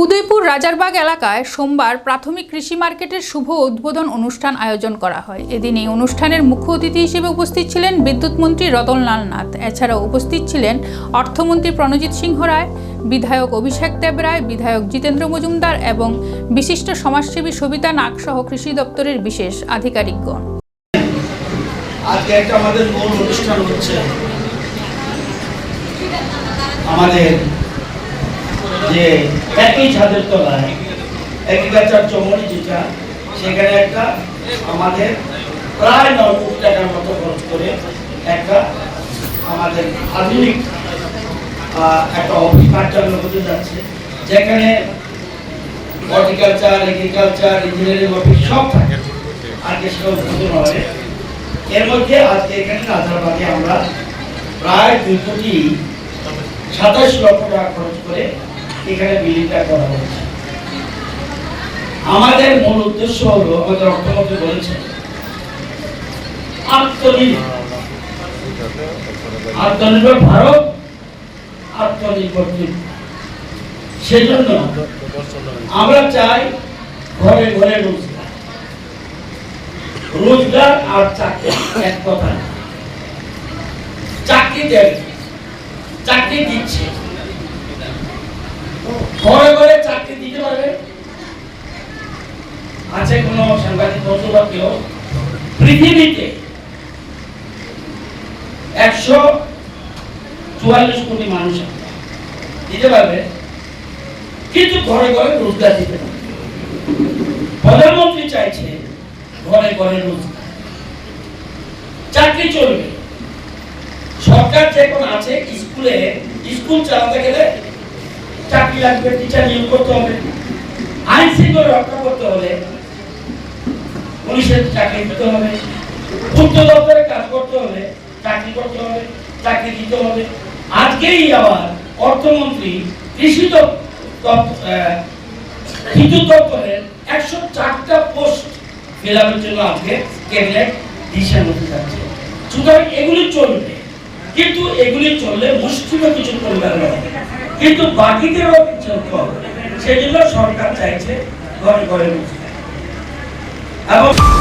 উদয়পুর রাজারবাগ এলাকায় সোমবার প্রাথমিক কৃষি মার্কেটের শুভ উদ্বোধন অনুষ্ঠান আয়োজন করা হয়। এদিন এই অনুষ্ঠানের মুখ্য অতিথি হিসেবে উপস্থিত ছিলেন বিদ্যুৎ মন্ত্রী রতনলাল নাথ। এছাড়াও উপস্থিত ছিলেন অর্থমন্ত্রী প্রণজিৎ সিংহ রায়, বিধায়ক অভিষেক দেব রায়, বিধায়ক জিতেন্দ্র মজুমদার এবং বিশিষ্ট সমাজসেবী সবিতা নাগ সহ কৃষি দপ্তরের বিশেষ আধিকারিকগণ। আমাদের যে একই ছাদের তলায় এগ্রিকালচার চমড়ি যেটা, সেখানে একটা আমাদের প্রায় নয় কোটি টাকার মতো খরচ করে একটা আমাদের আধুনিক একটা অফিস কার্যালয় হতে যাচ্ছে, যেখানে হর্টিকালচার এগ্রিকালচার ইঞ্জিনিয়ারিং অফিস সব থাকে। আজকে সেটা উদ্বোধন হবে, এর মধ্যে আজকে এখানে রাজারবাগে আমরা প্রায় দুই কোটি সাতাশ লক্ষ টাকা খরচ করে এখানে বিল্ডিংটা করা হয়েছে। আমাদের মূল উদ্দেশ্য হলো, আমাদের অর্থমন্ত্রী বলেছেন, আত্মনির্ভর। ভারত, আত্মনির্ভর দ্বীপ। সেজন্য আমরা চাই ঘরে ঘরে রোজগার। রোজগার আর চাকরি, এক কথা চাকরি দেবে, চাকরি দিচ্ছে ঘরে ঘরে চাকরি দিতে পারবে আছে পৃথিবীতে একশো চুয়াল্লিশ কোটি মানুষ দিতে পারবে? কিন্তু ঘরে ঘরে রোজগার দিতে পারবে। প্রধানমন্ত্রী চাইছে ঘরে ঘরে রোজগার। চাকরি চলবে। সরকার যেমন আছে, স্কুলে স্কুল চালাতে গেলে চাকরি লাগবে টিচার নিয়োগ করতে হবে। আইন শৃঙ্খলা রক্ষা করতে হলে পুলিশের চাকরি দিতে হবে পূর্ত দপ্তরে কাজ করতে হলে চাকরি করতে হবে, চাকরি দিতে হবে। আজকেই আবার অর্থমন্ত্রী কৃষি বিদ্যুৎ দপ্তরের একশো চারটা পোস্ট আপের জন্য আজকে ক্যাবিনেট ডিসিশন হতে যাচ্ছে। সুতরাং এগুলি চলবে, কিন্তু এগুলি চললে মুষ্টিময় কিছু পরিবার হবে। কিন্তু বাকিদেরও চলতে হবে সেই জন্য সরকার চাইছে ঘরে ঘরে রোজগার। এবং